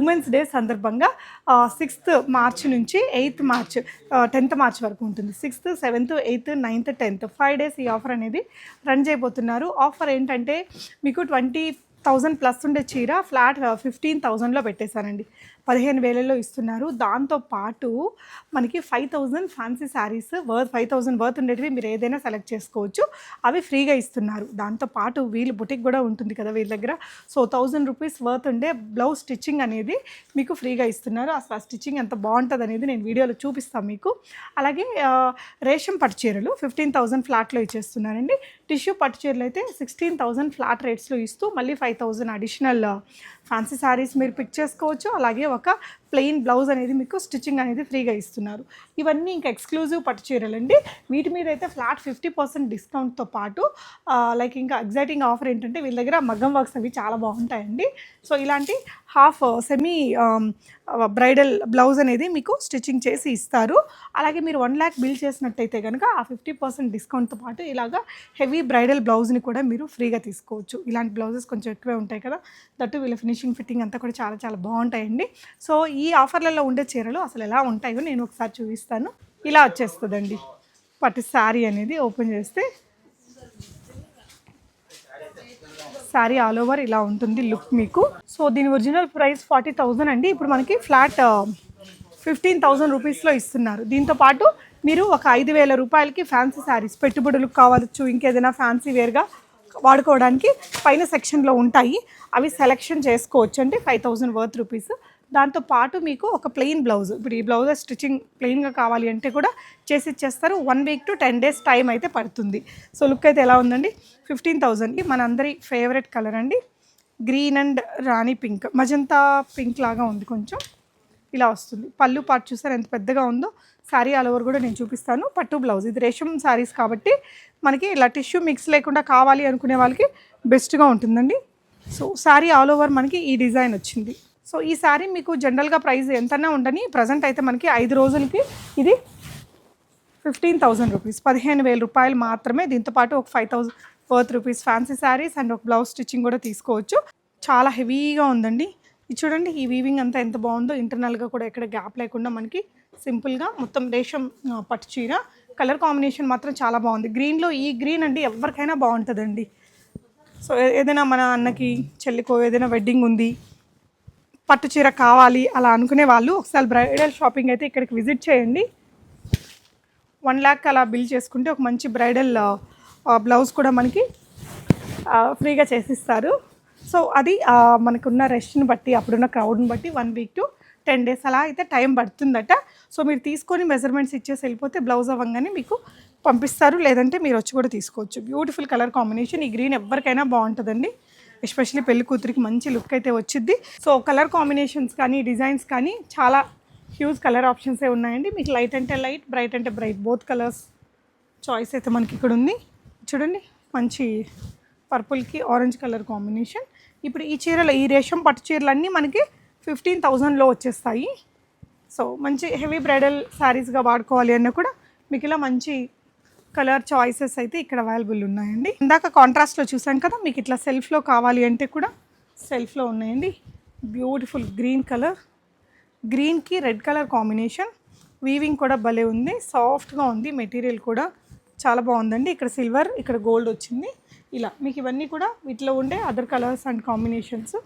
Women's day సందర్భంగా sixth March నుంచి eighth March tenth March వరకు ఉంటుంది. Sixth seventh eighth ninth tenth five days ఈ ఆఫర్ అనేది రన్ చేయబోతున్నారు. ఆఫర్ ఏంటంటే మీకు ట్వంటీ థౌజండ్ ప్లస్ ఉండే చీర ఫ్లాట్ ఫిఫ్టీన్ థౌజండ్లో పెట్టేశారండి. పదిహేను వేలలో ఇస్తున్నారు. దాంతో పాటు మనకి five thousand fancy saris worth five thousand worth ఉండేటివి మీరు ఏదైనా సెలెక్ట్ చేసుకోవచ్చు. అవి ఫ్రీగా ఇస్తున్నారు. దాంతో పాటు వీళ్ళు బుటిక్ కూడా ఉంటుంది కదా వీళ్ళ దగ్గర. సో థౌజండ్ రూపీస్ వర్త్ ఉండే బ్లౌజ్ స్టిచ్చింగ్ అనేది మీకు ఫ్రీగా ఇస్తున్నారు. అసలు ఆ స్టిచ్చింగ్ ఎంత బాగుంటుంది అనేది నేను వీడియోలో చూపిస్తాను మీకు. అలాగే రేషన్ రేషం పట్టు చీరలు ఫిఫ్టీన్ థౌజండ్ ఫ్లాట్లో ఇచ్చేస్తున్నారండి. టిష్యూ పట్టు చీరలు అయితే సిక్స్టీన్ థౌజండ్ ఫ్లాట్ రేట్స్లో ఇస్తూ మళ్ళీ five thousand additional fancy saris మీరు పిక్ చేసుకోవచ్చు. అలాగే ఒక ప్లెయిన్ బ్లౌజ్ అనేది మీకు స్టిచ్చింగ్ అనేది ఫ్రీగా ఇస్తున్నారు. ఇవన్నీ ఇంకా ఎక్స్క్లూజివ్ పట్టు చీరలు అండి. వీటి మీద అయితే ఫ్లాట్ ఫిఫ్టీ పర్సెంట్ డిస్కౌంట్తో పాటు లైక్ ఇంకా ఎగ్జైటింగ్ ఆఫర్ ఏంటంటే వీళ్ళ దగ్గర మగ్గం వర్క్స్ అవి చాలా బాగుంటాయండి. సో ఇలాంటి హాఫ్ సెమీ బ్రైడల్ బ్లౌజ్ అనేది మీకు స్టిచ్చింగ్ చేసి ఇస్తారు. అలాగే మీరు వన్ ల్యాక్ బిల్ చేసినట్టయితే కనుక ఆ ఫిఫ్టీ పర్సెంట్ డిస్కౌంట్తో పాటు ఇలాగా హెవీ బ్రైడల్ బ్లౌజ్ని కూడా మీరు ఫ్రీగా తీసుకోవచ్చు. ఇలాంటి బ్లౌజెస్ కొంచెం ఎక్కువే ఉంటాయి కదా. దట్టు వీళ్ళ ఫినిషింగ్ ఫిట్టింగ్ అంతా కూడా చాలా చాలా బాగుంటాయండి. సో ఈ ఈ ఆఫర్లలో ఉండే చీరలు అసలు ఎలా ఉంటాయో నేను ఒకసారి చూపిస్తాను. ఇలా వచ్చేస్తుందండి. పట్టు శారీ అనేది ఓపెన్ చేస్తే శారీ ఆల్ ఓవర్ ఇలా ఉంటుంది లుక్ మీకు. సో దీని ఒరిజినల్ ప్రైస్ ఫార్టీ థౌజండ్ అండి. ఇప్పుడు మనకి ఫ్లాట్ ఫిఫ్టీన్ థౌజండ్ రూపీస్లో ఇస్తున్నారు. దీంతో పాటు మీరు ఒక ఐదు వేల రూపాయలకి ఫ్యాన్సీ శారీస్ పెట్టుబడులకు కావచ్చు ఇంకేదైనా ఫ్యాన్సీ వేర్గా వాడుకోవడానికి పైన సెక్షన్లో ఉంటాయి. అవి సెలెక్షన్ చేసుకోవచ్చు అంటే ఫైవ్ థౌజండ్ వర్త్ రూపీస్. దాంతో పాటు మీకు ఒక ప్లెయిన్ బ్లౌజ్ ఇప్పుడు ఈ బ్లౌజ్ స్టిచ్చింగ్ ప్లెయిన్గా కావాలి అంటే కూడా చేసి ఇచ్చేస్తారు. One week to ten days time అయితే పడుతుంది. సో లుక్ అయితే ఎలా ఉందండి? ఫిఫ్టీన్ థౌజండ్కి మనందరి ఫేవరెట్ కలర్ అండి. గ్రీన్ అండ్ రాణి పింక్ మజంతా పింక్ లాగా ఉంది కొంచెం. ఇలా వస్తుంది. పళ్ళు పాటు చూసారు? ఎంత పెద్దగా ఉందో. శారీ ఆల్ ఓవర్ కూడా నేను చూపిస్తాను. పట్టు బ్లౌజ్ ఇది రేషం శారీస్ కాబట్టి మనకి ఇలా టిష్యూ మిక్స్ లేకుండా కావాలి అనుకునే వాళ్ళకి బెస్ట్గా ఉంటుందండి. సో శారీ ఆల్ ఓవర్ మనకి ఈ డిజైన్ వచ్చింది. సో ఈ శారీ మీకు జనరల్గా ప్రైస్ ఎంతైనా ఉండని ప్రజెంట్ అయితే మనకి ఐదు రోజులకి ఇది ఫిఫ్టీన్ థౌజండ్ రూపీస్. పదిహేను వేల రూపాయలు మాత్రమే. దీంతో పాటు ఒక five thousand worth rupees fancy saris and ఒక బ్లౌజ్ స్టిచ్చింగ్ కూడా తీసుకోవచ్చు. చాలా హెవీగా ఉందండి. ఇది చూడండి ఈ వీవింగ్ అంతా ఎంత బాగుందో. ఇంటర్నల్గా కూడా ఎక్కడ గ్యాప్ లేకుండా మనకి సింపుల్గా మొత్తం రేషం పట్టు చీర. కలర్ కాంబినేషన్ మాత్రం చాలా బాగుంది. గ్రీన్లో ఈ గ్రీన్ అండి ఎవరికైనా బాగుంటుందండి. సో ఏదైనా మన అన్నకి చెల్లికో ఏదైనా వెడ్డింగ్ ఉంది పట్టు చీర కావాలి అలా అనుకునే వాళ్ళు ఒకసారి బ్రైడల్ షాపింగ్ అయితే ఇక్కడికి విజిట్ చేయండి. వన్ ల్యాక్ అలా బిల్ చేసుకుంటే ఒక మంచి బ్రైడల్ బ్లౌజ్ కూడా మనకి ఫ్రీగా చేసిస్తారు. సో అది మనకున్న రెస్ట్ని బట్టి అప్పుడున్న క్రౌడ్ని బట్టి one week to ten days అలా అయితే టైం పడుతుందట. సో మీరు తీసుకొని మెజర్మెంట్స్ ఇచ్చేసి వెళ్ళిపోతే బ్లౌజ్ అవ్వగానే మీకు పంపిస్తారు. లేదంటే మీరు వచ్చి కూడా తీసుకోవచ్చు. Beautiful colour combination. ఈ గ్రీన్ ఎవరికైనా బాగుంటుందండి. ఎస్పెషల్లీ పెళ్ళి కూతురికి మంచి లుక్ అయితే వచ్చింది సో కలర్ కాంబినేషన్స్ కానీ డిజైన్స్ కానీ చాలా హ్యూజ్ కలర్ ఆప్షన్సే ఉన్నాయండి. మీకు లైట్ అంటే లైట్ బ్రైట్ అంటే బ్రైట్. బోత్ కలర్స్ చాయిస్ అయితే మనకి ఇక్కడ ఉంది. చూడండి మంచి పర్పుల్కి ఆరెంజ్ కలర్ కాంబినేషన్. ఇప్పుడు ఈ చీరలు ఈ రేషం పట్టు చీరలన్నీ మనకి ఫిఫ్టీన్ థౌజండ్లో వచ్చేస్తాయి. సో మంచి హెవీ బ్రైడల్ శారీస్గా వాడుకోవాలి అన్న కూడా మీకు ఇలా మంచి కలర్ చాయిసెస్ అయితే ఇక్కడ అవైలబుల్ ఉన్నాయండి. ఇందాక కాంట్రాస్ట్లో చూసాం కదా మీకు ఇట్లా సెల్ఫ్లో కావాలి అంటే కూడా సెల్ఫ్లో ఉన్నాయండి. బ్యూటిఫుల్ గ్రీన్ కలర్ గ్రీన్కి రెడ్ కలర్ కాంబినేషన్ వీవింగ్ కూడా భలే ఉంది. సాఫ్ట్గా ఉంది. మెటీరియల్ కూడా చాలా బాగుందండి. ఇక్కడ సిల్వర్ ఇక్కడ గోల్డ్ వచ్చింది. ఇలా మీకు ఇవన్నీ కూడా వీటిలో ఉండే other colours and combinations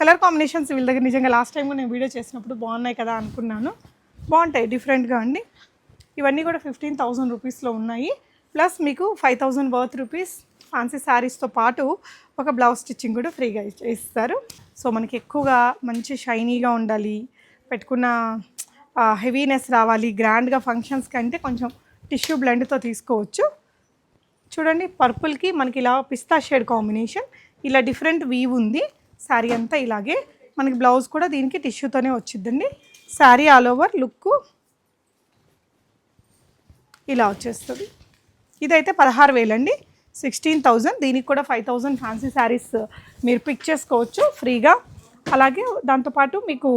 colour combinations వీళ్ళ దగ్గర నిజంగా లాస్ట్ టైం నేను వీడియో చేసినప్పుడు బాగున్నాయి కదా అనుకున్నాను. బాగుంటాయి డిఫరెంట్గా అండి. ఇవన్నీ కూడా ఫిఫ్టీన్ థౌజండ్ రూపీస్లో ఉన్నాయి. ప్లస్ మీకు five thousand worth rupees fancy శారీస్తో పాటు ఒక బ్లౌజ్ స్టిచ్చింగ్ కూడా ఫ్రీగా ఇస్తారు. సో మనకి ఎక్కువగా మంచి షైనీగా ఉండాలి పెట్టుకున్న హెవీనెస్ రావాలి గ్రాండ్గా ఫంక్షన్స్ కంటే కొంచెం టిష్యూ బ్లెండ్తో తీసుకోవచ్చు. చూడండి పర్పుల్కి మనకి ఇలా పిస్తా షేడ్ కాంబినేషన్ ఇలా డిఫరెంట్ వీవ్ ఉంది శారీ అంతా ఇలాగే. మనకి బ్లౌజ్ కూడా దీనికి టిష్యూతోనే వచ్చిందండి శారీ ఆల్ ఓవర్ లుక్ ఇలా వచ్చేస్తుంది. ఇదైతే పదహారు వేలండి. Sixteen thousand. దీనికి కూడా ఫైవ్ థౌజండ్ ఫ్యాన్సీ శారీస్ మీరు పిక్ చేసుకోవచ్చు ఫ్రీగా. అలాగే దాంతోపాటు మీకు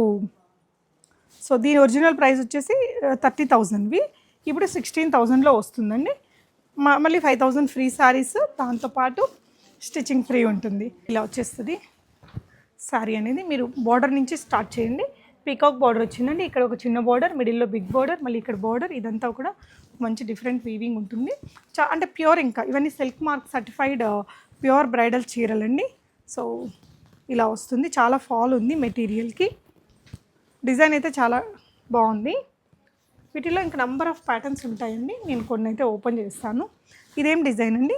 సో దీని ఒరిజినల్ ప్రైస్ వచ్చేసి థర్టీ థౌజండ్వి. ఇప్పుడు సిక్స్టీన్ థౌజండ్లో వస్తుందండి. మళ్ళీ ఫైవ్ థౌజండ్ ఫ్రీ శారీస్. దాంతోపాటు స్టిచ్చింగ్ ఫ్రీ ఉంటుంది. ఇలా వచ్చేస్తుంది. శారీ అనేది మీరు బార్డర్ నుంచి స్టార్ట్ చేయండి. పీకాక్ బార్డర్ వచ్చిందండి. ఇక్కడ ఒక చిన్న బార్డర్ మిడిల్లో బిగ్ బార్డర్ మళ్ళీ ఇక్కడ బార్డర్ ఇదంతా కూడా మంచి డిఫరెంట్ వీవింగ్ ఉంటుంది. చా అంటే ప్యూర్ ఇంకా ఇవన్నీ silk mark certified pure bridal చీరలండి. So ఇలా వస్తుంది. చాలా ఫాల్ ఉంది మెటీరియల్కి డిజైన్ అయితే చాలా బాగుంది. వీటిలో ఇంకా నంబర్ ఆఫ్ ప్యాటర్న్స్ ఉంటాయండి. నేను కొన్ని అయితే ఓపెన్ చేస్తాను. ఇదేం డిజైన్ అండి?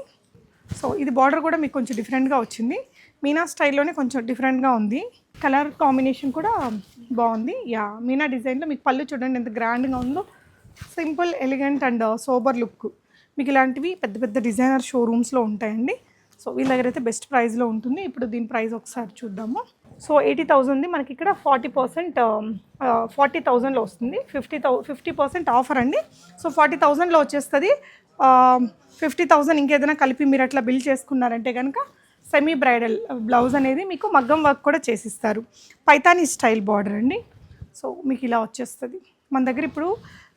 సో ఇది బార్డర్ కూడా మీకు కొంచెం డిఫరెంట్గా వచ్చింది. మీనా స్టైల్లోనే కొంచెం డిఫరెంట్గా ఉంది. కలర్ కాంబినేషన్ కూడా బాగుంది. యా మీనా డిజైన్లో మీకు పళ్ళు చూడండి ఎంత గ్రాండ్గా ఉందో. Simple elegant and sober look. మీకు ఇలాంటివి పెద్ద పెద్ద డిజైనర్ షోరూమ్స్లో ఉంటాయండి. సో వీళ్ళ దగ్గర అయితే బెస్ట్ ప్రైస్లో ఉంటుంది. ఇప్పుడు దీని ప్రైస్ ఒకసారి చూద్దాము. సో ఎయిటీ థౌజండ్ది మనకి ఇక్కడ ఫార్టీ పర్సెంట్ ఫార్టీ థౌజండ్లో వస్తుంది. Fifty thou fifty percent offer అండి. సో ఫార్టీ థౌజండ్లో వచ్చేస్తుంది. ఫిఫ్టీ థౌజండ్ ఇంకేదైనా కలిపి మీరు అట్లా బిల్ చేసుకున్నారంటే కనుక సెమీ బ్రైడల్ బ్లౌజ్ అనేది మీకు మగ్గం వర్క్ కూడా చేసిస్తారు. పైతానీ స్టైల్ బార్డర్ అండి. సో మీకు ఇలా వచ్చేస్తుంది. మన దగ్గర ఇప్పుడు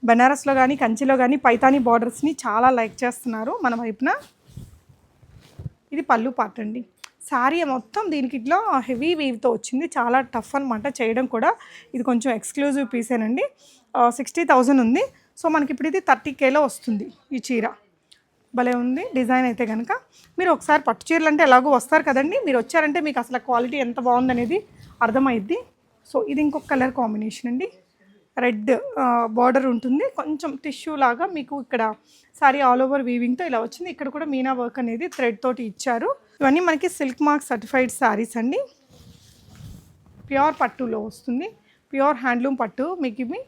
బెనారస్లో కానీ కంచిలో కానీ పైతానీ బార్డర్స్ని చాలా లైక్ చేస్తున్నారు మన వైపున. ఇది పళ్ళు పార్ట్ అండి. శారీ మొత్తం దీనికి ఇట్లా హెవీ వీవ్తో వచ్చింది. చాలా టఫ్ అనమాట చేయడం కూడా. ఇది కొంచెం ఎక్స్క్లూజివ్ పీసేనండి సిక్స్టీ థౌజండ్ ఉంది. సో మనకి ఇప్పుడు ఇది థర్టీ కేలో వస్తుంది ఈ చీర. భలే ఉంది. డిజైన్ అయితే కనుక మీరు ఒకసారి పట్టు చీరలు అంటే ఎలాగో వస్తారు కదండి. మీరు వచ్చారంటే మీకు అసలు క్వాలిటీ ఎంత బాగుందనేది అర్థమైద్ది. సో ఇది ఇంకొక కలర్ కాంబినేషన్ అండి. రెడ్ బార్డర్ ఉంటుంది. కొంచెం టిష్యూ లాగా మీకు ఇక్కడ సారీ ఆల్ ఓవర్ వీవింగ్తో ఇలా వచ్చింది. ఇక్కడ కూడా మీనా వర్క్ అనేది థ్రెడ్ తోటి ఇచ్చారు. ఇవన్నీ మనకి సిల్క్ మార్క్ సర్టిఫైడ్ శారీస్ అండి. ప్యూర్ పట్టులో వస్తుంది. ప్యూర్ హ్యాండ్లూమ్ పట్టు మీకు ఇవి.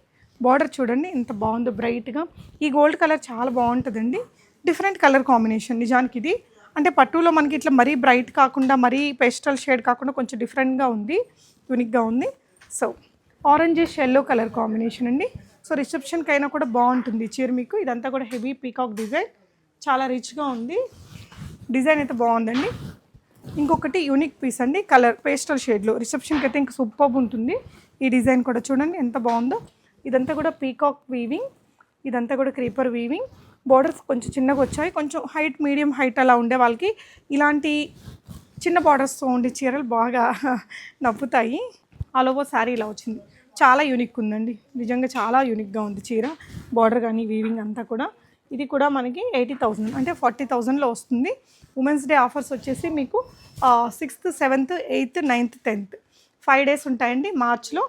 బార్డర్ చూడండి ఎంత బాగుందో బ్రైట్గా. ఈ గోల్డ్ కలర్ చాలా బాగుంటుందండి. డిఫరెంట్ కలర్ కాంబినేషన్ నిజానికి ఇది. అంటే పట్టులో మనకి ఇట్లా మరీ బ్రైట్ కాకుండా మరీ పేస్టల్ షేడ్ కాకుండా కొంచెం డిఫరెంట్గా ఉంది యూనిక్గా ఉంది. So oranges yellow colour combination అండి. సో రిసెప్షన్కి అయినా కూడా బాగుంటుంది చీర మీకు. ఇదంతా కూడా హెవీ పీకాక్ డిజైన్ చాలా రిచ్గా ఉంది. డిజైన్ అయితే బాగుందండి. ఇంకొకటి యూనిక్ పీస్ అండి. కలర్ పేస్టల్ షేడ్లో రిసెప్షన్కి అయితే ఇంకా సూపర్ ఉంటుంది. ఈ డిజైన్ కూడా చూడండి ఎంత బాగుందో. ఇదంతా కూడా పీకాక్ వీవింగ్ ఇదంతా కూడా క్రీపర్ వీవింగ్ బార్డర్స్ కొంచెం చిన్నగా వచ్చాయి. కొంచెం హైట్ మీడియం హైట్ అలా ఉండే వాళ్ళకి ఇలాంటి చిన్న బార్డర్స్తో ఉండే చీరలు బాగా నవ్వుతాయి. ఆల్ ఓవర్ శారీ ఇలా వచ్చింది. చాలా యూనిక్ ఉందండి. నిజంగా చాలా యూనిక్గా ఉంది చీర. బార్డర్ కానీ వీవింగ్ అంతా కూడా. ఇది కూడా మనకి ఎయిటీ థౌజండ్ అంటే ఫార్టీ థౌజండ్లో వస్తుంది. ఉమెన్స్ డే ఆఫర్స్ వచ్చేసి మీకు sixth seventh eighth ninth tenth five days ఉంటాయండి మార్చ్లో.